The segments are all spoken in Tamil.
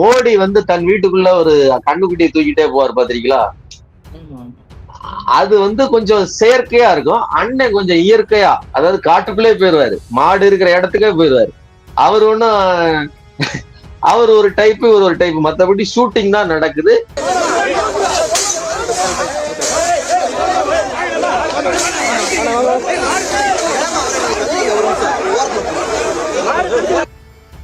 மோடி வந்து தன் வீட்டுக்குள்ள ஒரு கண்ணுக்குட்டியை தூக்கிட்டே போவார் பாத்திருக்கீங்களா அது வந்து கொஞ்சம் செயற்கையா இருக்கும். அண்ணன் கொஞ்சம் இயற்கையா அதாவது காட்டுக்குள்ளே போயிருவாரு. மாடு இருக்கிற இடத்துக்கே போயிருவாரு. அவர் ஒன்றும் அவர் ஒரு டைப் இவர் ஒரு டைப் மத்தபடி ஷூட்டிங் தான் நடக்குது.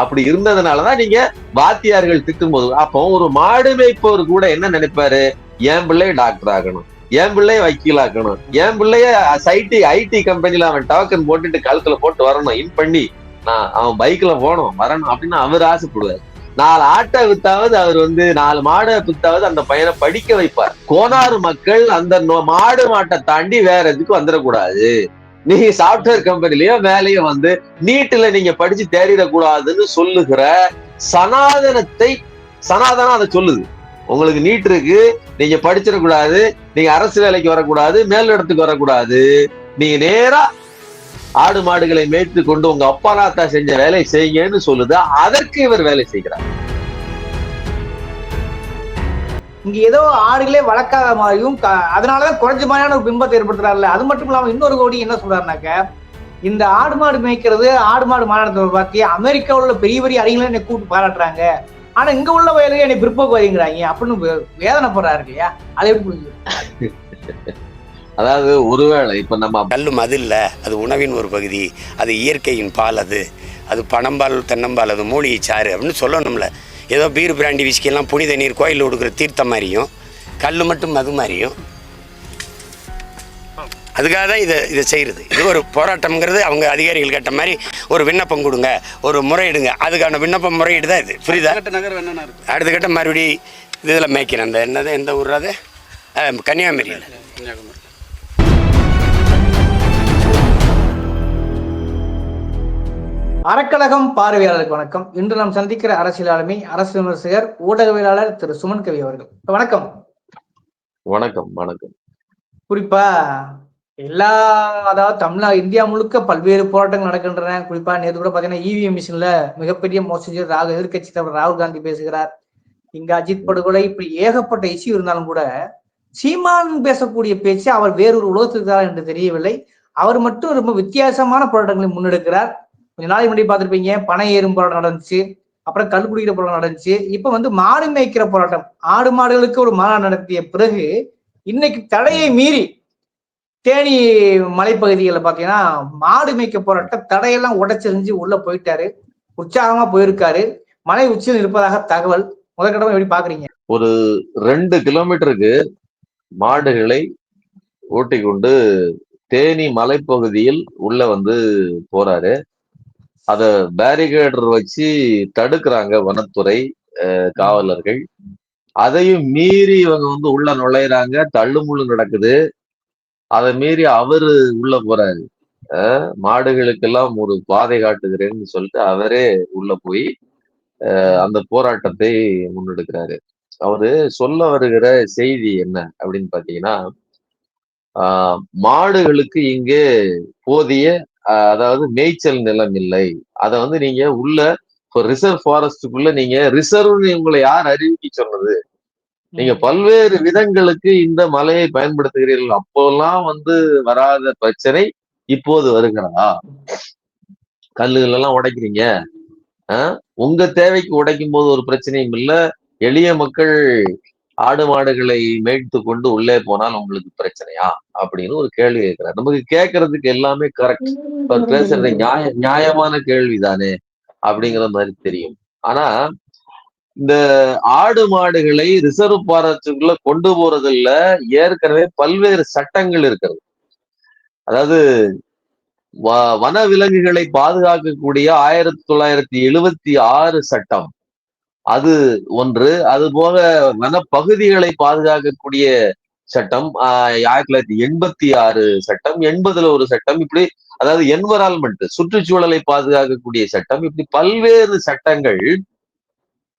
அப்படி இருந்ததுனாலதான் நீங்க வாத்தியார்கள் திட்டும்போது அப்போ ஒரு மாடு மேய்ப்பவர் கூட என்ன நினைப்பாரு? என் பிள்ளைய டாக்டர் ஆகணும் என் பிள்ளைய வக்கீல் ஆக்கணும். என் பிள்ளைய ஐடி ஐடி கம்பெனில அவன் டோக்கன் போட்டுட்டு கழுத்துல போட்டு வரணும். இன் பண்ணி நான் அவன் பைக்ல போனோம் வரணும் அப்படின்னு அவர் ஆசைப்படுவார். நாலு ஆட்டை வித்தாவது அவர் வந்து நாலு மாடை வித்தாவது அந்த பையனை படிக்க வைப்பார். கோனாறு மக்கள் அந்த மாடு மாட்டை தாண்டி வேற எதுக்கும் வந்துடக்கூடாது நீங்க சாப்ட்வேர் கம்பெனிலயோ வேலையோ வந்து நீட்டுல நீங்க படிச்சு தேறிடக்கூடாதுன்னு சொல்லுகிற சனாதனத்தை சனாதனம் அதை சொல்லுது. உங்களுக்கு நீட் இருக்கு நீங்க படிச்சிடக்கூடாது நீங்க அரசு வேலைக்கு வரக்கூடாது மேல் இடத்துக்கு வரக்கூடாது. நீங்க நேரா ஆடு மாடுகளை மேய்த்து கொண்டு உங்க அப்பா நாத்தா செஞ்ச வேலையை செய்யுங்கன்னு சொல்லுது. அதற்கு இவர் வேலை செய்கிறார். இங்க ஏதோ ஆடுகளே வளர்க்காத மாதிரியும் க- அதனாலதான் குறைஞ்ச மாதிரியான ஒரு பிம்பத்தை ஏற்படுத்துறாருல்ல. அது மட்டும் இல்லாம இன்னொரு கோடி என்ன சொல்றாருனாக்க இந்த ஆடு மாடு மேய்க்கிறது ஆடு மாடு மாநாட்டத்தை பார்த்து அமெரிக்காவுல உள்ள பெரிய பெரிய அறிஞர்களை என்னை கூப்பிட்டு பாராட்டுறாங்க. ஆனா இங்க உள்ள வயலுக்கு என்னை பிற்போக்குவாதிங்கிறாங்க அப்படின்னு வேதனைப்படுறாரு இல்லையா? அதை எப்படி புரிஞ்சு அதாவது ஒருவேளை இப்ப நம்ம கல்லும் அது இல்லை. அது உணவின் ஒரு பகுதி. அது இயற்கையின் பால் அது. அது பனம்பால் தென்னம்பால் அது மூலிகை சாறு அப்படின்னு சொல்லணும்ல. ஏதோ பீர் பிராண்டி விஸ்கியெல்லாம் புனித நீர் கோயிலில் கொடுக்குற தீர்த்தம் மாதிரியும் கல் மட்டும் மது மாதிரியும். அதுக்காக தான் இதை இதை செய்கிறது. இது ஒரு போராட்டம்ங்கிறது அவங்க அதிகாரிகள் கேட்ட மாதிரி ஒரு விண்ணப்பம் கொடுங்க ஒரு முறையிடுங்க. அதுக்கான விண்ணப்பம் முறையீடு தான் இது. புரியுதா? நகர் அடுத்த கட்ட மறுபடி இதில் மேய்க்கிறேன். அந்த என்னது எந்த ஊர் அது? அஹ், கன்னியாகுமரியில். அறக்கழகம் பார்வையாளருக்கு வணக்கம். இன்று நாம் சந்திக்கிற அரசியல் ஆளுமை அரசு விமர்சகர் ஊடகவியலாளர் திரு சுமன் கவி அவர்கள். வணக்கம். வணக்கம் வணக்கம். குறிப்பா எல்லா அதாவது தமிழ்நா இந்தியா முழுக்க பல்வேறு போராட்டங்கள் நடக்கின்றன. குறிப்பா நேற்று கூட பாத்தீங்கன்னா இவிஎம் மிஷின்ல மிகப்பெரிய மோசடி ராகுல் எதிர்கட்சி தலைவர் ராகுல் காந்தி பேசுகிறார். இங்க அஜித் படுகொலை இப்படி ஏகப்பட்ட இஷ்யூ இருந்தாலும் கூட சீமான் பேசக்கூடிய பேச்சு அவர் வேறொரு உலகத்துக்கு என்று தெரியவில்லை. அவர் மட்டும் ரொம்ப வித்தியாசமான போராட்டங்களை முன்னெடுக்கிறார். கொஞ்ச நாளைக்கு முன்னாடி பார்த்துருப்பீங்க பனை ஏறும் போராட்டம் நடந்துச்சு அப்புறம் கல் குடிக்கிற போராட்டம் நடந்துச்சு. இப்ப வந்து மாடு மேய்க்கிற போராட்டம். ஆடு மாடுகளுக்கு ஒரு மாநாடு நடத்திய பிறகு இன்னைக்கு தடையை மீறி தேனி மலைப்பகுதிகளில் பார்த்தீங்கன்னா மாடு மேய்க்க போராட்டம் தடையெல்லாம் உடைச்செறிஞ்சு உள்ள போயிட்டாரு. உற்சாகமா போயிருக்காரு. மலை உச்சியில் இருப்பதாக தகவல். முதற்கட்டமா எப்படி பாக்குறீங்க? ஒரு ரெண்டு கிலோமீட்டருக்கு மாடுகளை ஓட்டி கொண்டு தேனி மலைப்பகுதியில் உள்ள வந்து போறாரு. அத பேரிகேடர் வச்சு தடுக்கிறாங்க வனத்துறை அஹ், காவலர்கள். அதையும் மீறி இவங்க வந்து உள்ள நுழையிறாங்க. தள்ளுமுள்ளு நடக்குது. அதை மீறி அவரு உள்ள போறாரு. மாடுகளுக்கெல்லாம் ஒரு பாதை காட்டுகிறேன்னு சொல்லிட்டு அவரே உள்ள போய் அந்த போராட்டத்தை முன்னெடுக்கிறாரு. அவரு சொல்ல வருகிற செய்தி என்ன அப்படின்னு பாத்தீங்கன்னா ஆஹ் மாடுகளுக்கு இங்கே போதிய அதாவது மேய்ச்சல் நிலம் இல்லை. அதை வந்து நீங்க உள்ள இப்போ ரிசர்வ் ஃபாரஸ்டுக்குள்ள நீங்க ரிசர்வ்னு உங்களை யார் அறிவிக்க சொன்னது? நீங்க பல்வேறு விதங்களுக்கு இந்த மலையை பயன்படுத்துகிறீர்கள். அப்போல்லாம் வந்து வராத பிரச்சனை இப்போது வருகிறதா? கல்லுகள் எல்லாம் உடைக்கிறீங்க உங்க தேவைக்கு உடைக்கும் போது ஒரு பிரச்சனையும் இல்ல. எளிய மக்கள் ஆடு மாடுகளை மேய்த்து கொண்டு உள்ளே போனால் உங்களுக்கு பிரச்சனையா? அப்படின்னு ஒரு கேள்வி கேட்கிறார். நமக்கு கேட்கறதுக்கு எல்லாமே கரெக்ட் பேசுறது நியாய நியாயமான கேள்விதானே? அப்படிங்கிற மாதிரி தெரியும். ஆனா இந்த ஆடு மாடுகளை ரிசர்வ் ஃபாரஸ்டுக்குள்ள கொண்டு போறதுல ஏற்கனவே பல்வேறு சட்டங்கள் இருக்கிறது. அதாவது வ- வன விலங்குகளை பாதுகாக்கக்கூடிய ஆயிரத்தி தொள்ளாயிரத்தி எழுவத்தி ஆறு சட்டம். அது ஒன்று. அது போக வனப்பகுதிகளை பாதுகாக்கக்கூடிய சட்டம் ஆஹ் ஆயிரத்தி தொள்ளாயிரத்தி எண்பத்தி ஆறு சட்டம் எண்பதுல ஒரு சட்டம் இப்படி அதாவது என்வரான்மெண்ட் சுற்றுச்சூழலை பாதுகாக்கக்கூடிய சட்டம் இப்படி பல்வேறு சட்டங்கள்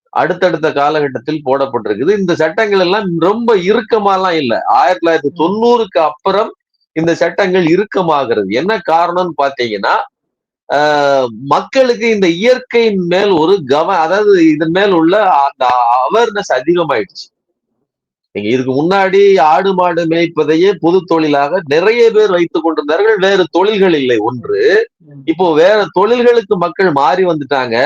அடுத்தடுத்த காலகட்டத்தில் போடப்பட்டிருக்குது. இந்த சட்டங்கள் எல்லாம் ரொம்ப இறுக்கமாலாம் இல்ல. ஆயிரத்தி தொள்ளாயிரத்தி தொண்ணூறுக்கு அப்புறம் இந்த சட்டங்கள் இறுக்கமாகிறது. என்ன காரணம்னு பாத்தீங்கன்னா மக்களுக்கு இந்த இயற்கையின் மேல் ஒரு கவ அதாவது இதன் மேல் உள்ள அந்த அவேர்னஸ் அதிகமாயிடுச்சு. நீங்க இதுக்கு முன்னாடி ஆடு மாடு மேய்ப்பதையே பொது தொழிலாக நிறைய பேர் வைத்துக் கொண்டிருந்தார்கள். வேறு தொழில்கள் இல்லை. ஒன்று இப்போ வேற தொழில்களுக்கு மக்கள் மாறி வந்துட்டாங்க.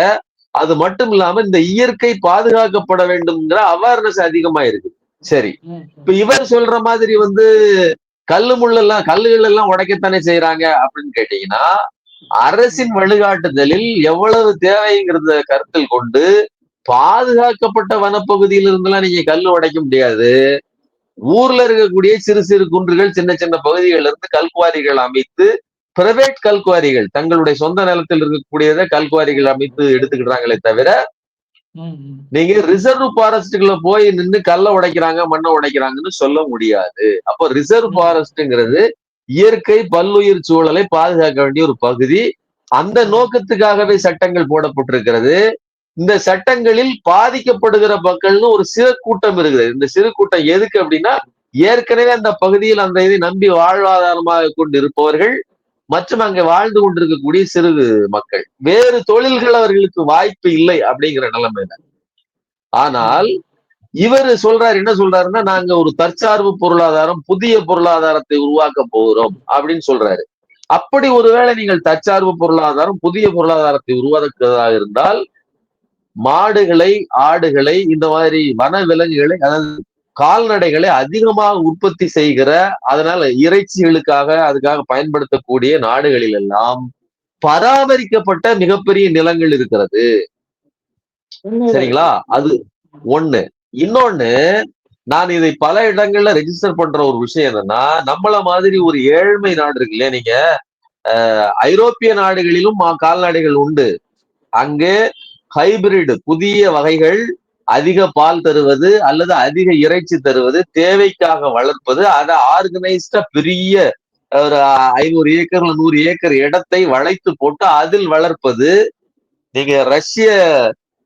அது மட்டும் இல்லாம இந்த இயற்கை பாதுகாக்கப்பட வேண்டும்ங்கிற அவேர்னஸ் அதிகமா இருக்கு சரி இப்ப இவர் சொல்ற மாதிரி வந்து கல்லு முள்ளெல்லாம் கல்லுகள் எல்லாம் உடைக்கத்தானே செய்யறாங்க அப்படின்னு கேட்டீங்கன்னா அரசின் வழிகாட்டுதலில் எவ்வளவு தேவைங்கிறத கருத்தில் கொண்டு பாதுகாக்கப்பட்ட வனப்பகுதியில இருந்தெல்லாம் நீங்க கல் உடைக்க முடியாது. ஊர்ல இருக்கக்கூடிய சிறு சிறு குன்றுகள் சின்ன சின்ன பகுதிகள்ல இருந்து கல்குவாரிகள் அமைத்து பிரைவேட் கல்குவாரிகள் தங்களுடைய சொந்த நிலத்தில் இருக்கக்கூடியதை கல்குவாரிகள் அமைத்து எடுத்துக்கிட்டாங்களே தவிர நீங்க ரிசர்வ் ஃபாரஸ்டுக்குள்ள போய் நின்று கல்லை உடைக்கிறாங்க மண்ணை உடைக்கிறாங்கன்னு சொல்ல முடியாது. அப்போ ரிசர்வ் ஃபாரஸ்ட்ங்கிறது இயற்கை பல்லுயிர் சூழலை பாதுகாக்க வேண்டிய ஒரு பகுதி. அந்த நோக்கத்துக்காகவே சட்டங்கள் போடப்பட்டிருக்கிறது. இந்த சட்டங்களில் பாதிக்கப்படுகிற மக்கள்னு ஒரு சிறு கூட்டம் இருக்குது. இந்த சிறு கூட்டம் எதுக்கு அப்படின்னா ஏற்கனவே அந்த பகுதியில் அந்த இதை நம்பி வாழ்வாதாரமாக கொண்டு இருப்பவர்கள் மற்றும் அங்கே வாழ்ந்து கொண்டிருக்கக்கூடிய சிறு மக்கள். வேறு தொழில்கள் அவர்களுக்கு வாய்ப்பு இல்லை அப்படிங்கிற நிலைமையில. ஆனால் இவர் சொல்றாரு என்ன சொல்றாருன்னா நாங்க ஒரு தற்சார்பு பொருளாதாரம் புதிய பொருளாதாரத்தை உருவாக்க போகிறோம் அப்படின்னு சொல்றாரு. அப்படி ஒருவேளை நீங்கள் தற்சார்பு பொருளாதாரம் புதிய பொருளாதாரத்தை உருவாக்குவதாக இருந்தால் மாடுகளை ஆடுகளை இந்த மாதிரி வன விலங்குகளை அதாவது கால்நடைகளை அதிகமாக உற்பத்தி செய்கிற அதனால இறைச்சிகளுக்காக அதுக்காக பயன்படுத்தக்கூடிய நாடுகளில் எல்லாம் பராமரிக்கப்பட்ட மிகப்பெரிய நிலங்கள் இருக்கிறது. சரிங்களா? அது ஒண்ணு. இன்னொன்னு நான் இதை பல இடங்கள்ல ரெஜிஸ்டர் பண்ற ஒரு விஷயம் என்னன்னா நம்மள மாதிரி ஒரு ஏழ்மை நாடு இருக்கு இல்லையா நீங்க ஐரோப்பிய நாடுகளிலும் கால்நடைகள் உண்டு. அங்கே ஹைபிரிட் புதிய வகைகள் அதிக பால் தருவது அல்லது அதிக இறைச்சி தருவது தேவைக்காக வளர்ப்பது அதை ஆர்கனைஸ்டா பெரிய ஒரு ஐநூறு ஏக்கர்ல நூறு ஏக்கர் இடத்தை வளைத்து போட்டு அதில் வளர்ப்பது நீங்க ரஷ்ய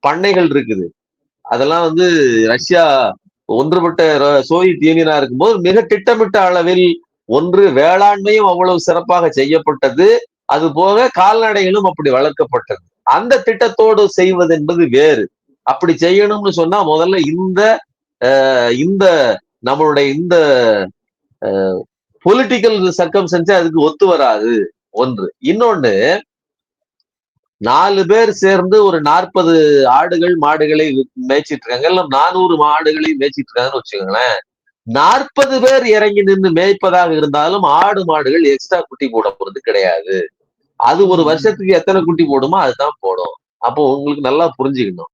பண்ணைகள் இருக்குது. அதெல்லாம் வந்து ரஷ்யா ஒன்றுபட்ட சோவியத் யூனியனா இருக்கும்போது மிக திட்டமிட்ட அளவில் ஒன்று வேளாண்மையும் அவ்வளவு சிறப்பாக செய்யப்பட்டது. அது போக கால்நடைகளும் அப்படி வளர்க்கப்பட்டது. அந்த திட்டத்தோடு செய்வது என்பது வேறு. அப்படி செய்யணும்னு சொன்னா முதல்ல இந்த இந்த நம்மளுடைய இந்த பொலிட்டிக்கல் சர்க்கம்சன்ஸ் அதுக்கு ஒத்து வராது. ஒன்று. இன்னொன்னு நாலு பேர் சேர்ந்து ஒரு நாற்பது ஆடுகள் மாடுகளை மேய்ச்சிட்டு இருக்காங்க இல்ல நானூறு மாடுகளை மேய்ச்சிட்டு இருக்காங்கன்னு வச்சுக்கோங்களேன். நாற்பது பேர் இறங்கி நின்று மேய்ப்பதாக இருந்தாலும் ஆடு மாடுகள் எக்ஸ்ட்ரா குட்டி போட போறது கிடையாது. அது ஒரு வருஷத்துக்கு எத்தனை குட்டி போடுமோ அதுதான் போடும். அப்போ உங்களுக்கு நல்லா புரிஞ்சுக்கணும்.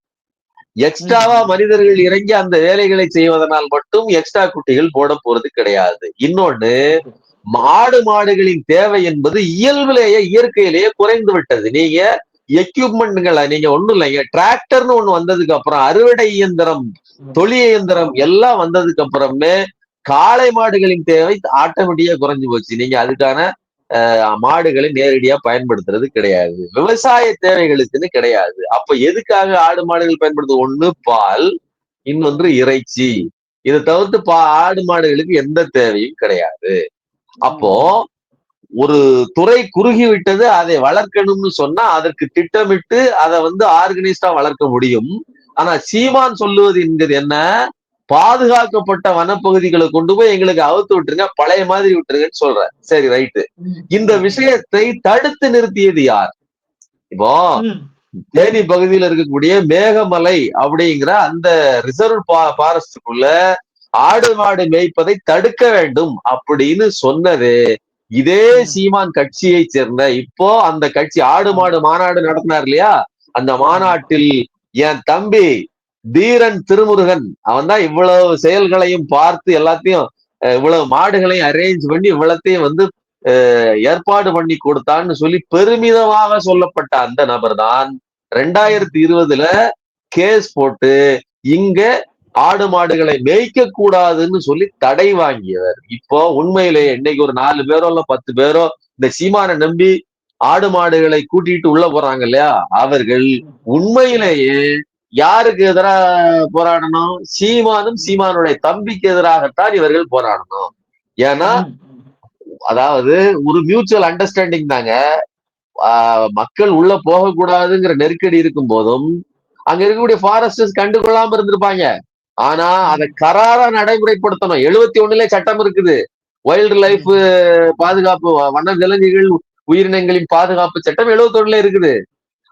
எக்ஸ்ட்ராவா மனிதர்கள் இறங்கி அந்த வேலைகளை செய்வதனால் மட்டும் எக்ஸ்ட்ரா குட்டிகள் போட போறது கிடையாது. இன்னொன்னு மாடு மாடுகளின் தேவை என்பது இயல்பிலேயே இயற்கையிலேயே குறைந்து விட்டது. நீங்க எக்யூப்மெண்ட்களை நீங்க ஒண்ணும் இல்லைங்க டிராக்டர்னு ஒண்ணு வந்ததுக்கு அப்புறம் அறுவடை இயந்திரம் தொழில் இயந்திரம் எல்லாம் வந்ததுக்கு அப்புறமே காளை மாடுகளின் தேவை ஆட்டோமேட்டிக்கா குறைஞ்சு போச்சு. நீங்க அதுக்கான மாடுகளை நேரடியா பயன்படுத்துறது கிடையாது. விவசாய தேவைகளுக்குன்னு கிடையாது. அப்ப எதுக்காக ஆடு மாடுகள் பயன்படுத்து ஒண்ணு பால் இன்னொன்று இறைச்சி. இதை தவிர்த்து பா ஆடு மாடுகளுக்கு எந்த தேவையும் கிடையாது. அப்போ ஒரு துறை குறுகி விட்டது அதை வளர்க்கணும்னு சொன்னா அதற்கு திட்டமிட்டு அதை வந்து ஆர்கனைஸ்டா வளர்க்க முடியும். ஆனா சீமான் சொல்லுவது என்கிறது என்ன? பாதுகாக்கப்பட்ட வனப்பகுதிகளை கொண்டு போய் எங்களுக்கு அவுத்து விட்டுருங்க பழைய மாதிரி விட்டுருங்கன்னு சொல்ற சரி ரைட்டு. இந்த விஷயத்தை தடுத்து நிறுத்தியது யார்? இப்போ தேனி பகுதியில் இருக்கக்கூடிய மேகமலை அப்படிங்கிற அந்த ரிசர்வ் ஃபாரஸ்டுக்குள்ள ஆடு மாடு மேய்ப்பதை தடுக்க வேண்டும் அப்படின்னு சொன்னது. இதே சீமான் கட்சியை சேர்ந்த இப்போ அந்த கட்சி ஆடு மாடு மாநாடு நடத்தினார் இல்லையா? அந்த மாநாட்டில் என் தம்பி தீரன் திருமுருகன் அவன் தான் இவ்வளவு செயல்களையும் பார்த்து எல்லாத்தையும் இவ்வளவு மாடுகளையும் அரேஞ்ச் பண்ணி இவ்வளத்தையும் வந்து ஏற்பாடு பண்ணி கொடுத்தான்னு சொல்லி பெருமிதமாக சொல்லப்பட்ட அந்த நபர் தான் ரெண்டாயிரத்தி இருபதுல கேஸ் போட்டு இங்க ஆடு மாடுகளை மேய்க்க கூடாதுன்னு சொல்லி தடை வாங்கியவர். இப்போ உண்மையிலேயே இன்னைக்கு ஒரு நாலு பேரோ இல்ல பத்து பேரோ இந்த சீமானை நம்பி ஆடு மாடுகளை கூட்டிட்டு உள்ள போறாங்க இல்லையா? அவர்கள் உண்மையிலேயே யாருக்கு எதிராக போராடணும்? சீமானும் சீமானுடைய தம்பிக்கு எதிராகத்தான் இவர்கள் போராடணும். ஏன்னா அதாவது ஒரு மியூச்சுவல் அண்டர்ஸ்டாண்டிங் தாங்க. மக்கள் உள்ள போகக்கூடாதுங்கிற நெருக்கடி இருக்கும் போதும் அங்க இருக்கக்கூடிய ஃபாரஸ்டர்ஸ் கண்டுகொள்ளாம இருந்திருப்பாங்க. ஆனா அதை கராரா நடைமுறைப்படுத்தணும். எழுபத்தி ஒண்ணுல சட்டம் இருக்குது. வைல்டு லைஃப் பாதுகாப்பு வன விலங்குகள் உயிரினங்களின் பாதுகாப்பு சட்டம் எழுபத்தி ஒண்ணுல இருக்குது.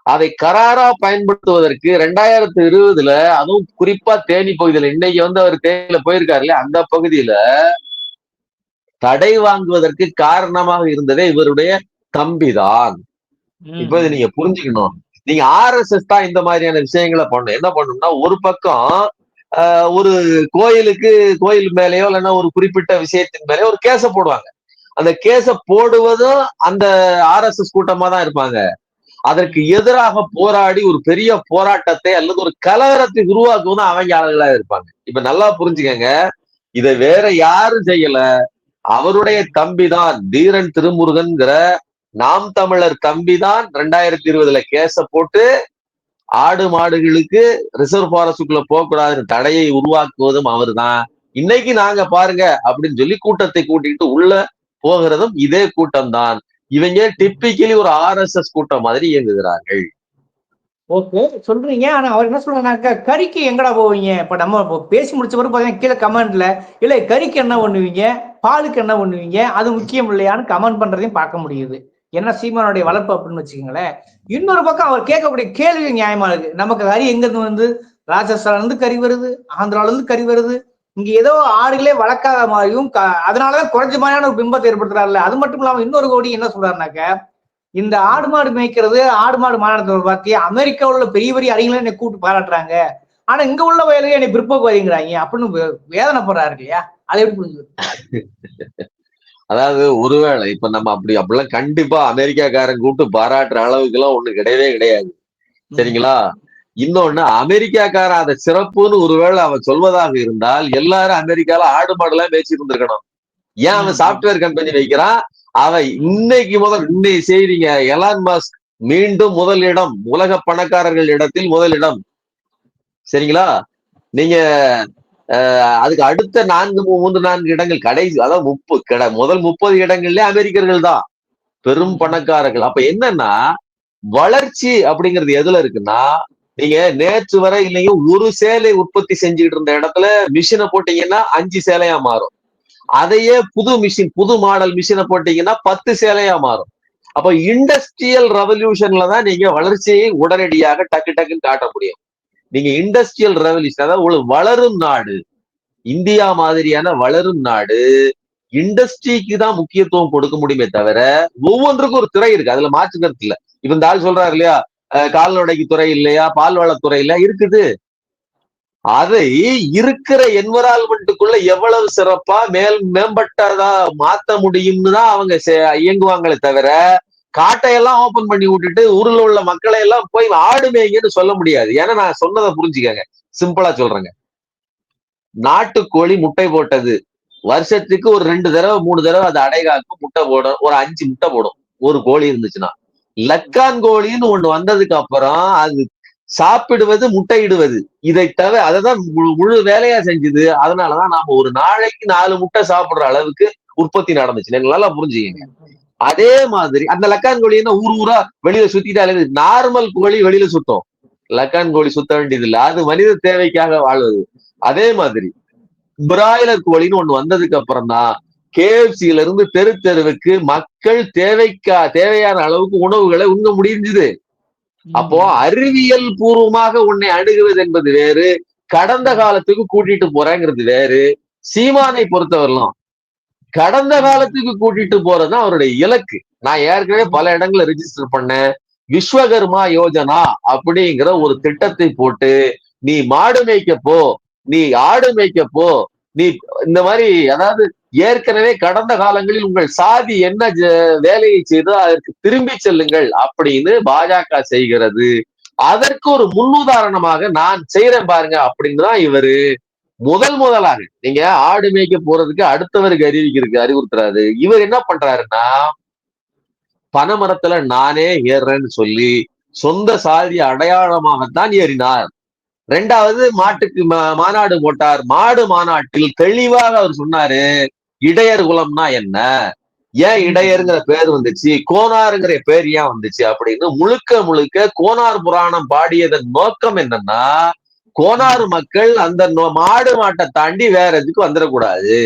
அதை கராரா பயன்படுத்துவதற்கு ரெண்டாயிரத்தி இருபதுல அதுவும் குறிப்பா தேனி பகுதியில இன்னைக்கு வந்து அவர் தேனியில போயிருக்காருல்ல அந்த பகுதியில தடை வாங்குவதற்கு காரணமாக இருந்ததே இவருடைய தம்பிதான். இப்ப இதை நீங்க புரிஞ்சுக்கணும். நீங்க ஆர்எஸ்எஸ் தான் இந்த மாதிரியான விஷயங்களை பண்ணணும். என்ன பண்ணணும்னா ஒரு பக்கம் ஒரு கோயிலுக்கு கோயில் மேலேயோ இல்லைன்னா ஒரு குறிப்பிட்ட விஷயத்தின் மேலேயோ ஒரு கேஸ போடுவாங்க. அந்த கேஸ போடுவதும் அந்த ஆர்எஸ்எஸ் கூட்டமா தான் இருப்பாங்க. அதற்கு எதிராக போராடி ஒரு பெரிய போராட்டத்தை அல்லது ஒரு கலவரத்தை உருவாக்குவதும் அவங்க ஆளுகளா இருப்பாங்க. இப்ப நல்லா புரிஞ்சுக்கங்க. இதை வேற யாரும் செய்யல. அவருடைய தம்பிதான் தீரன் திருமுருகன்கிற நாம் தமிழர் தம்பிதான் ரெண்டாயிரத்தி இருபதுல கேஸ போட்டு ஆடு மாடுகளுக்கு ரிசர்வ் ஃபாரஸ்டுக்குள்ள போகக்கூடாதுன்னு தடையை உருவாக்குவதும் அவர் தான் இன்னைக்கு நாங்க பாருங்க அப்படின்னு சொல்லி கூட்டத்தை கூட்டிட்டு உள்ள போகிறதும் இதே கூட்டம் தான் இவங்க டிப்பிக்கலி ஒரு ஆர்எஸ்எஸ் கூட்டம் மாதிரி இயங்குகிறார்கள். ஓகே சொல்றீங்க. ஆனா அவர் என்ன சொல்றாங்க கறிக்கு எங்கடா போவீங்க? இப்ப நம்ம பேசி முடிச்ச பிறகு பாத்தீங்கன்னா கீழே கமெண்ட்ல இல்ல கறிக்கு என்ன பண்ணுவீங்க? பாலுக்கு என்ன பண்ணுவீங்க? அது முக்கியம் இல்லையான்னு கமெண்ட் பண்றதையும் பார்க்க முடியுது. என்ன சீமானுடைய வளர்ப்பு அப்படின்னு வச்சுக்கோங்களேன். இன்னொரு பக்கம் அவர் கேட்கக்கூடிய கேள்வி நியாயமா இருக்கு. நமக்கு கறி எங்கிருந்து வந்து ராஜஸ்தான்ல இருந்து கறி வருது ஆந்திரால இருந்து கறி வருது. இங்க ஏதோ ஆடுகளே வளர்க்காத மாதிரியும் அதனாலதான் குறைஞ்ச மாதிரியான ஒரு பிம்பத்தை ஏற்படுத்துறாருல அது மட்டும் இல்லாம இன்னொரு கோடி என்ன சொல்றாருனாக்க இந்த ஆடு மாடு மேய்க்கிறது ஆடு மாடு மாநிலத்தை பார்த்து அமெரிக்காவுல உள்ள பெரிய பெரிய அறிஞர்கள் என்னை கூப்பிட்டு பாராட்டுறாங்க. ஆனா இங்க உள்ள வயலையும் என்னை பிற்போக்கு வரீங்கிறாங்க அப்படின்னு வேதனை வேதனைப்படுறாரு இல்லையா? அதை எப்படி புரிஞ்சுது அதாவது ஒருவேளை இப்ப நம்ம அப்படி அப்படிலாம் கண்டிப்பா அமெரிக்காக்காரன் கூப்பிட்டு பாராட்டுற அளவுக்கு எல்லாம் ஒண்ணு கிடையவே கிடையாது. சரிங்களா? இன்னொன்னு அமெரிக்காக்காரன் அதை சிறப்புன்னு ஒருவேளை அவன் சொல்வதாக இருந்தால் எல்லாரும் அமெரிக்கால ஆடு மாடுலாம் மேய்ச்சி இருந்திருக்கணும் ஏன் அவன். சாப்ட்வேர் கம்பெனி வைக்கிறான்? அவன் இன்னைக்கு முதல் இன்னைக்கு செய்திங்க எலான் மாஸ்க் மீண்டும் முதலிடம் உலக பணக்காரர்கள் இடத்தில் முதலிடம் சரிங்களா? நீங்க அதுக்கு அடுத்த நான்கு மூ- மூன்று நான்கு இடங்கள் கடைசி அதாவது முப்பு கிட முதல் முப்பது இடங்கள்ல அமெரிக்கர்கள் தான். பெரும் பணக்காரர்கள். அப்ப என்னன்னா வளர்ச்சி அப்படிங்கிறது எதுல இருக்குன்னா நீங்க நேற்று வரை இல்லைங்க ஒரு சேலை உற்பத்தி செஞ்சுக்கிட்டு இருந்த இடத்துல மிஷினை போட்டீங்கன்னா அஞ்சு சேலையா மாறும். அதையே புது மிஷின் புது மாடல் மிஷினை போட்டீங்கன்னா பத்து சேலையா மாறும். அப்ப இண்டஸ்ட்ரியல் ரெவல்யூஷன்ல தான் நீங்க வளர்ச்சியை உடனடியாக டக்கு டக்குன்னு காட்ட முடியும். நீங்க இண்டஸ்ட்ரியல் ரெவல்யூஷன் அதாவது ஒரு வளரும் நாடு. இந்தியா மாதிரியான வளரும் நாடு. இண்டஸ்ட்ரிக்கு தான் முக்கியத்துவம் கொடுக்க முடியுமே தவிர ஒவ்வொன்றுக்கும் ஒரு துறை இருக்கு. அதுல மாற்று கருத்து இல்ல. இப்ப இந்த ஆள் சொல்றாரு இல்லையா? அஹ் கால்நடைக்கு துறை இல்லையா? பால்வளத்துறை இல்லையா? இருக்குது. அதை இருக்கிற என்வரான்மெண்ட்டுக்குள்ள எவ்வளவு சிறப்பா மேல் மேம்பட்டதா மாத்த முடியும்னு தான் அவங்க செ- இயங்குவாங்களே தவிர காட்டையெல்லாம் ஓபன் பண்ணி விட்டுட்டு ஊர்ல உள்ள மக்களை எல்லாம் போய் ஆடு மேய்ங்கன்னு சொல்ல முடியாது. ஏன்னா நான் சொன்னதை புரிஞ்சுக்கங்க. சிம்பிளா சொல்றேங்க. நாட்டுக்கோழி முட்டை போட்டது. வருஷத்துக்கு ஒரு ரெண்டு தடவை மூணு தடவை அது அடைகாக்கும் முட்டை போடும். ஒரு அஞ்சு முட்டை போடும். ஒரு கோழி இருந்துச்சுன்னா. லக்கான் கோழின்னு ஒண்ணு வந்ததுக்கு அப்புறம் அது சாப்பிடுவது முட்டையிடுவது. இதை தவிர அததான் முழு முழு வேலையா செஞ்சுது. அதனாலதான் நாம ஒரு நாளைக்கு நாலு முட்டை சாப்பிடுற அளவுக்கு உற்பத்தி நடந்துச்சு. நீங்க நல்லா புரிஞ்சுக்கங்க. அதே மாதிரி அந்த லக்கான் கோழி என்ன ஊர் ஊரா வெளியில சுத்திட்டாலே நார்மல் கோழி வெளியில சுத்தம். லக்கான் கோழி சுத்த வேண்டியது இல்ல அது மனித தேவைக்காக வாழ்வது. அதே மாதிரி பிராய்லர் கோழின்னு ஒண்ணு வந்ததுக்கு அப்புறம் தான் கேஎஃப்சியில இருந்து தெரு தெருவுக்கு மக்கள் தேவைக்கா தேவையான அளவுக்கு உணவுகளை உண்ண முடிஞ்சது. அப்போ அறிவியல் பூர்வமாக உன்னை அணுகுவது என்பது வேறு. கடந்த காலத்துக்கு கூட்டிட்டு போறேங்கிறது வேறு. சீமானை பொறுத்தவரையிலும் கடந்த காலத்துக்கு கூட்டிட்டு போறதுதான் அவருடைய இலக்கு. நான் ஏற்கனவே பல இடங்களை ரிஜிஸ்டர் பண்ணேன். விஸ்வகர்மா யோஜனா அப்படிங்கிற ஒரு திட்டத்தை போட்டு நீ மாடு மேய்க்க போ நீ ஆடு மேய்க்க போ நீ இந்த மாதிரி அதாவது ஏற்கனவே கடந்த காலங்களில் உங்கள் சாதி என்ன வேலையை செய்தோ அதற்கு திரும்பி செல்லுங்கள் அப்படின்னு பாஜக செய்கிறது. அதற்கு ஒரு முன்னுதாரணமாக நான் செய்யறேன் பாருங்க அப்படின்னு தான் இவரு. முதல் முதலாக நீங்க ஆடு மேய்க்க போறதுக்கு அடுத்தவருக்கு அறிவிக்கிறதுக்கு அறிவுறுத்துறாரு. இவர் என்ன பண்றாருன்னா பனைமரத்துல நானே ஏறுறேன்னு சொல்லி சொந்த சாதி அடையாளமாகத்தான் ஏறினார். ரெண்டாவது மாட்டுக்கு மா- மாநாடு போட்டார். மாடு மாநாட்டில் தெளிவாக அவர் சொன்னாரு இடையர் குலம்னா என்ன? ஏன் இடையருங்கிற பேர் வந்துச்சு? கோனாருங்கிற பேர் ஏன் வந்துச்சு? அப்படின்னு முழுக்க முழுக்க கோனார் புராணம் பாடியதன் நோக்கம் என்னன்னா கோனாறு மக்கள் அந்த மாடு மாட்டை தாண்டி வேற எதுக்கு வந்துடக்கூடாது.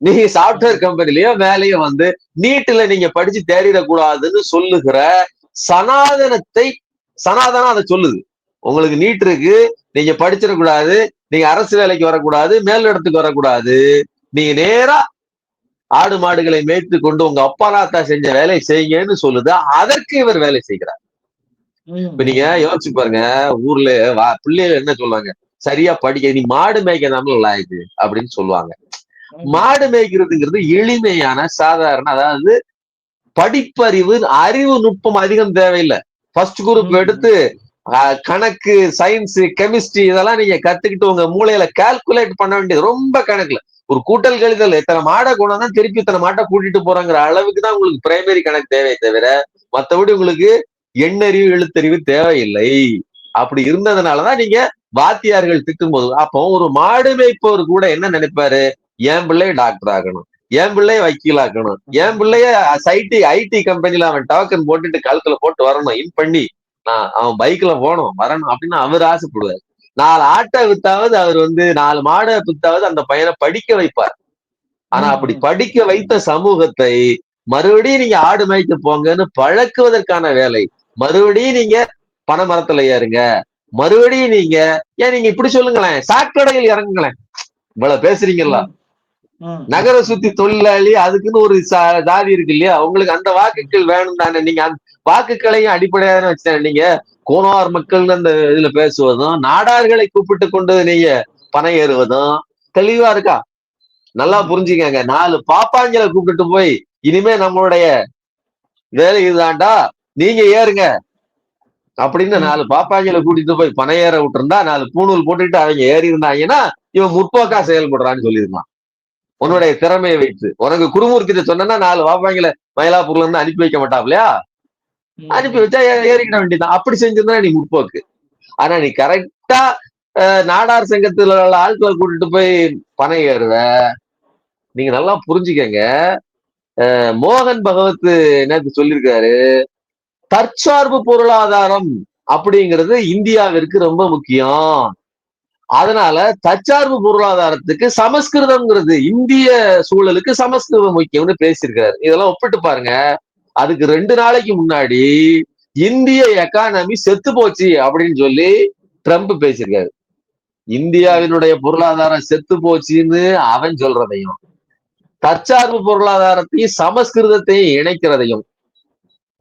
நீங்க சாப்ட்வேர் கம்பெனிலயோ வேலையோ வந்து நீட்டுல நீங்க படிச்சு தேறிடக்கூடாதுன்னு சொல்லுகிற சனாதனத்தை சனாதனம் அதை சொல்லுது. உங்களுக்கு நீட் இருக்கு நீங்க படிச்சிடக்கூடாது நீங்க அரசு வேலைக்கு வரக்கூடாது மேல் இடத்துக்கு வரக்கூடாது. நீங்க நேரா ஆடு மாடுகளை மேய்த்து கொண்டு உங்க அப்பா நாத்தா செஞ்ச வேலையை செய்யுங்கன்னு சொல்லுது. அதற்கு இவர் வேலை செய்கிறார். இப்ப நீங்க யோசிச்சு பாருங்க ஊர்ல வா பிள்ளைகள் என்ன சொல்லுவாங்க? சரியா படிக்க நீ மாடு மேய்க்க நல்லா லாய்க்கு அப்படின்னு சொல்லுவாங்க. மாடு மேய்க்கிறதுங்கிறது எளிமையான சாதாரண அதாவது படிப்பறிவு அறிவு நுட்பம் அதிகம் தேவையில்லை. First group. எடுத்து கணக்கு சயின்ஸ் கெமிஸ்ட்ரி இதெல்லாம் நீங்க கத்துக்கிட்டு உங்க மூளையில கால்குலேட் பண்ண வேண்டியது ரொம்ப கணக்குல. ஒரு கூட்டல் கழிதல் எத்தனை மாடை கொண்டு வந்தா திருப்பி இத்தனை மாட்டை கூட்டிட்டு போறாங்கிற அளவுக்கு தான் உங்களுக்கு பிரைமரி கணக்கு தேவை தவிர மத்தபடி உங்களுக்கு எண்ணறிவு எழுத்தறிவு தேவையில்லை. அப்படி இருந்ததுனாலதான் நீங்க வாத்தியார்கள் திட்டும் போது அப்போ ஒரு மாடு மேய்ப்பவர் கூட என்ன நினைப்பாரு? என் பிள்ளை டாக்டர் ஆகணும் என் பிள்ளைய வக்கீல் ஆக்கணும். என் பிள்ளைய ஐடி ஐடி கம்பெனில அவன் டோக்கன் போட்டுட்டு கழுத்துல போட்டு வரணும். இன் பண்ணி நான் அவன் பைக்ல போகணும் வரணும் அப்படின்னு அவர் ஆசைப்படுவார். நாலு ஆட்டை வித்தாவது அவர் வந்து நாலு மாடை வித்தாவது அந்த பையனை படிக்க வைப்பார். ஆனா அப்படி படிக்க வைத்த சமூகத்தை மறுபடியும் நீங்க ஆடு மேய்க்க போங்கன்னு பழக்குவதற்கான வேலை. மறுபடியும் நீங்க பனை மரத்துல ஏறுங்க. மறுபடியும் நீங்க ஏன் நீங்க இப்படி சொல்லுங்களேன்? சாக்கடையில் இறங்குங்களேன். இவ்வளவு பேசுறீங்கல்ல. நகர சுத்தி தொழிலாளி அதுக்குன்னு ஒரு சா- ஜாதி இருக்கு இல்லையா? உங்களுக்கு அந்த வாக்குகள் வேணும் தானே. நீங்க அந்த வாக்குகளையும் அடிப்படையாக வச்சுட்டேன். நீங்க கோனார் மக்கள் அந்த இதுல பேசுவதும் நாடார்களை கூப்பிட்டு கொண்டு நீங்க பணம் ஏறுவதும் தெளிவா இருக்கா? நல்லா புரிஞ்சுக்கங்க. நாலு பாப்பாங்களை கூப்பிட்டு போய் இனிமே நம்மளுடைய வேலை இதுதான்டா? நீங்க ஏறுங்க. அப்படின்னு நாலு பாப்பாங்களை கூட்டிட்டு போய் பனை ஏற விட்டுருந்தா நாலு பூணூல் போட்டுட்டு அவங்க ஏறி இருந்தாங்கன்னா இவன் முற்போக்கா செயல்படுறான்னு சொல்லியிருந்தான். உன்னுடைய திறமையை வைத்து. உனக்கு குருமூர்த்திட்ட சொன்னா நாலு பாப்பாங்களை மயிலாப்பூர்ல இருந்து அனுப்பி வைக்க மாட்டாப்லையா அனுப்பி வச்சா ஏறிக்கிட வேண்டியதுதான். அப்படி செஞ்சிருந்தா நீ முற்போக்கு. ஆனா நீ கரெக்டா நாடார் சங்கத்துல உள்ள ஆட்களை கூட்டிட்டு போய் பனை ஏறுவ. நீங்க நல்லா புரிஞ்சுக்கங்க. அஹ், மோகன் பகவத் நேத்து சொல்லியிருக்காரு? தற்சார்பு பொருளாதாரம் அப்படிங்கிறது இந்தியாவிற்கு ரொம்ப முக்கியம். அதனால தற்சார்பு பொருளாதாரத்துக்கு சமஸ்கிருதம்ங்கிறது இந்திய சூழலுக்கு சமஸ்கிருதம் முக்கியம்னு பேசியிருக்காரு. இதெல்லாம் ஒப்பிட்டு பாருங்க. அதுக்கு ரெண்டு நாளைக்கு முன்னாடி இந்திய எக்கானமி செத்து போச்சு அப்படின்னு சொல்லி ட்ரம்ப் பேசியிருக்காரு. இந்தியாவினுடைய பொருளாதாரம் செத்து போச்சுன்னு அவன் சொல்றதையும் தற்சார்பு பொருளாதாரத்தையும் சமஸ்கிருதத்தையும் இணைக்கிறதையும்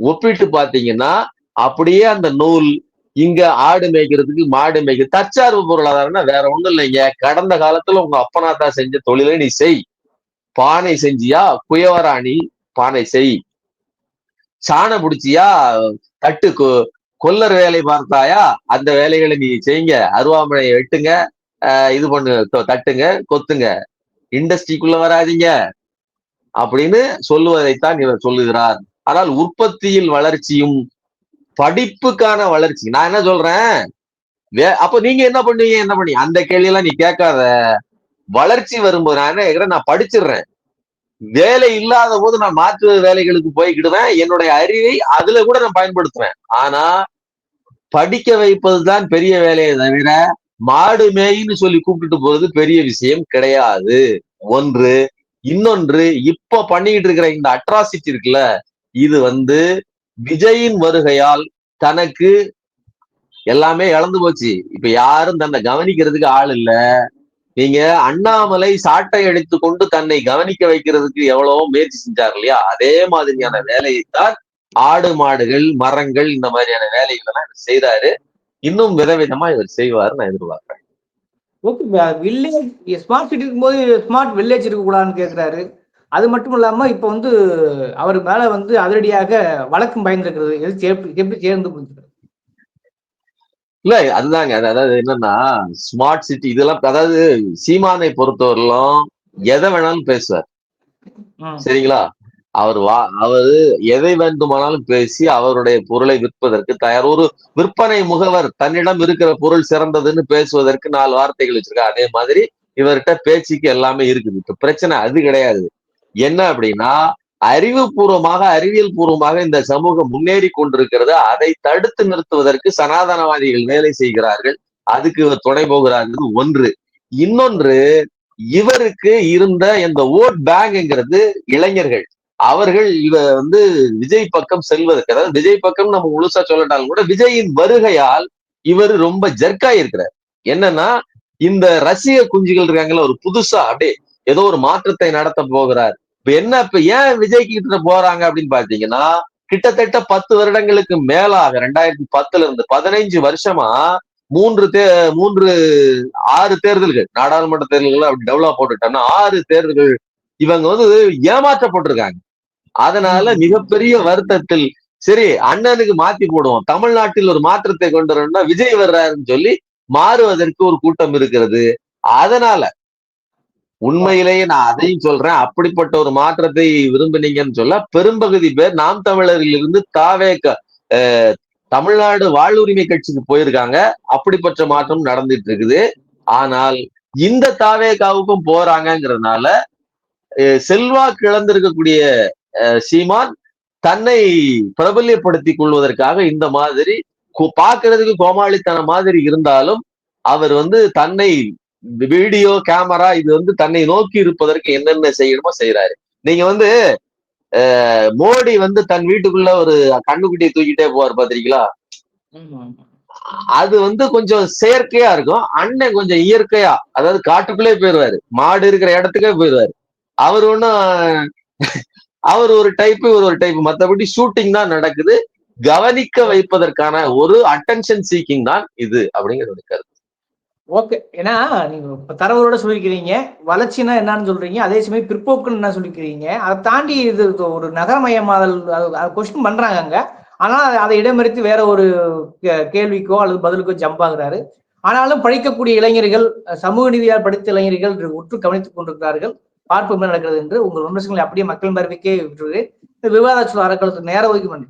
ஒப்பிட்டு பார்த்தீங்கன்னா அப்படியே அந்த நூல் இங்க ஆடு மேய்க்கிறதுக்கு மாடு மேய்க்க தற்சார்பு பொருளாதாரம்னா வேற ஒண்ணும் இல்லைங்க. கடந்த காலத்துல உங்க அப்பனாத்தா செஞ்ச தொழிலை நீ செய். பானை செஞ்சியா? குயவராணி பானை செய். சாண பிடிச்சியா? தட்டு கொ- கொல்லர் வேலை பார்த்தாயா? அந்த வேலைகளை நீ செய்யுங்க. அருவாமனையை வெட்டுங்க. இது பண்ணு தொ- தட்டுங்க கொத்துங்க. இண்டஸ்ட்ரிக்குள்ள வராதீங்க. அப்படின்னு சொல்லுவதைத்தான் இவர் சொல்லுகிறார். ஆனால் உற்பத்தியில் வளர்ச்சியும் படிப்புக்கான வளர்ச்சி. நான் என்ன சொல்றேன்? வே- அப்ப நீங்க என்ன பண்ணுவீங்க? என்ன பண்ணி அந்த கேள்வியெல்லாம் நீ கேட்காத. வளர்ச்சி வரும்போது நான் என்ன நான் படிச்சிடுறேன். வேலை இல்லாத போது நான் மாற்று வேலைகளுக்கு போய்க்கிடுவேன். என்னுடைய அறிவை அதுல கூட நான் பயன்படுத்துவேன். ஆனா படிக்க வைப்பதுதான் பெரிய வேலையை தவிர மாடு மேயின்னு சொல்லி கூப்பிட்டு போறது பெரிய விஷயம் கிடையாது. ஒன்று. இன்னொன்று இப்ப பண்ணிக்கிட்டு இருக்கிற இந்த அட்ராசிட்டி இருக்குல்ல இது வந்து விஜயின் வருகையால் தனக்கு எல்லாமே இழந்து போச்சு. இப்ப யாரும் தன்னை கவனிக்கிறதுக்கு ஆள் இல்ல. நீங்க அண்ணாமலை சாட்டை அடித்து கொண்டு தன்னை கவனிக்க வைக்கிறதுக்கு எவ்வளவோ முயற்சி செஞ்சார் இல்லையா? அதே மாதிரியான வேலையைத்தான் ஆடு மாடுகள் மரங்கள் இந்த மாதிரியான வேலைகள் எல்லாம் செய்தாரு இன்னும் விதவிதமா இவர் செய்வாரு நான் எதிர்பார்க்கிறேன். ஓகே வில்லேஜ் ஸ்மார்ட் சிட்டி இருக்கும்போது ஸ்மார்ட் வில்லேஜ் இருக்கக்கூடாதுன்னு கேட்குறாரு அது மட்டும் இல்லாம இப்போ வந்து அவர் மேல வந்து அதிரடியாக வழக்கும் பயந்துருக்கிறது. எது எப்படி எப்படி சேர்ந்து இல்ல அதுதாங்க. அது- அதாவது என்னன்னா ஸ்மார்ட் சிட்டி இதெல்லாம் அதாவது சீமானை பொறுத்தவரையிலும் எதை வேணாலும் பேசுவார். சரிங்களா? அவர் வா அவரு எதை வேண்டுமானாலும் பேசி அவருடைய பொருளை விற்பதற்கு தயார். ஒரு விற்பனை முகவர் தன்னிடம் இருக்கிற பொருள் சிறந்ததுன்னு பேசுவதற்கு நாலு வார்த்தைகள் வச்சிருக்காரு. அதே மாதிரி இவர்கிட்ட பேச்சுக்கு எல்லாமே இருக்குது. இப்ப பிரச்சனை அது கிடையாது. என்ன அப்படின்னா அறிவுபூர்வமாக அறிவியல் பூர்வமாக இந்த சமூகம் முன்னேறி கொண்டிருக்கிறது. அதை தடுத்து நிறுத்துவதற்கு சனாதனவாதிகள் வேலை செய்கிறார்கள். அதுக்கு இவர் துணை போகிறார்கள். ஒன்று. இன்னொன்று இவருக்கு இருந்த இந்த ஓட் பேங்க்ங்கிறது இளைஞர்கள். அவர்கள் இவ வந்து விஜய் பக்கம் செல்வதற்கு அதாவது விஜய் பக்கம் நம்ம முழுசா சொல்லட்டாலும் கூட விஜயின் வருகையால் இவர் ரொம்ப ஜர்க்கா இருக்கிறார் என்னன்னா இந்த ரசிக குஞ்சுகள் இருக்காங்களா ஒரு புதுசா அப்படியே ஏதோ ஒரு மாற்றத்தை நடத்த போகிறார். இப்ப என்ன இப்ப ஏன் விஜய் கிட்ட போறாங்க அப்படின்னு பாத்தீங்கன்னா கிட்டத்தட்ட பத்து வருடங்களுக்கு மேலாக ரெண்டாயிரத்தி பத்துல இருந்து பதினைஞ்சு வருஷமா மூன்று தே மூன்று ஆறு தேர்தல்கள் நாடாளுமன்ற தேர்தல்கள் அப்படி டெவலப் போட்டுட்டோம்னா ஆறு தேர்தல்கள் இவங்க வந்து ஏமாற்றப்பட்டிருக்காங்க. அதனால மிகப்பெரிய வருத்தத்தில் சரி அண்ணனுக்கு மாத்தி போடுவோம் தமிழ்நாட்டில் ஒரு மாற்றத்தை கொண்டு வரணும்னா விஜய் வர்றாருன்னு சொல்லி மாறுவதற்கு ஒரு கூட்டம் இருக்கிறது. அதனால உண்மையிலேயே நான் அதையும் சொல்றேன். அப்படிப்பட்ட ஒரு மாற்றத்தை விரும்பினீங்கன்னு சொல்ல பெரும்பகுதி பேர் நாம் தமிழரிலிருந்து தாவே தமிழ்நாடு வாழ்வுரிமை கட்சிக்கு போயிருக்காங்க. அப்படிப்பட்ட மாற்றம் நடந்துட்டு இருக்குது ஆனால் இந்த தாவேகாவுக்கும் போறாங்கங்கிறதுனால செல்வாக்கு இழந்திருக்கக்கூடிய அஹ், சீமான் தன்னை பிரபல்யப்படுத்திக் கொள்வதற்காக இந்த மாதிரி பார்க்கறதுக்கு கோமாளித்தன கோமாளித்தனம் மாதிரி இருந்தாலும் அவர் வந்து தன்னை வீடியோ கேமரா இது வந்து தன்னை நோக்கி இருப்பதற்கு என்னென்ன செய்யணுமோ செய்யறாரு நீங்க வந்து மோடி வந்து தன் வீட்டுக்குள்ள ஒரு கண்ணுக்குட்டியை தூக்கிட்டே போவார் பாத்திருக்கீங்களா? ம். அது வந்து கொஞ்சம் செயற்கையா இருக்கும். அண்ணன் கொஞ்சம் இயற்கையா அதாவது காட்டுக்குள்ளே போயிடுவாரு மாடு இருக்கிற இடத்துக்கே போயிடுவாரு அவர் ஒன்றும் அவர் ஒரு டைப் இவர் ஒரு டைப் மத்தபடி ஷூட்டிங் தான் நடக்குது. கவனிக்க வைப்பதற்கான ஒரு அட்டென்ஷன் சீக்கிங் தான் இது அப்படிங்கிறது கருத்து. ஓகே. ஏன்னா நீங்க இப்ப தரவுகளோட சொல்லியிருக்கிறீங்க வளர்ச்சினா என்னன்னு சொல்றீங்க அதே சமயம் பிற்போக்குன்னு என்ன சொல்லிக்கிறீங்க அதை தாண்டி இது ஒரு நகரமயமாதல் கொஸ்டின் பண்றாங்க அங்க. ஆனா அதை இடமறித்து வேற ஒரு கே- கேள்விக்கோ அல்லது பதிலுக்கோ ஜம்ப் ஆகுறாரு. ஆனாலும் படிக்கக்கூடிய இளைஞர்கள் சமூக நீதியால் படித்த இளைஞர்கள் உற்று கவனித்துக் கொண்டிருக்கிறார்கள். பார்ப்பு என்ன நடக்கிறது என்று. உங்கள் விமர்சனங்களை அப்படியே மக்கள் பார்வைக்கே விட்டுருது விவாத சொல் அறக்கலத்துக்கு நேர ஒதுக்கி பண்ணி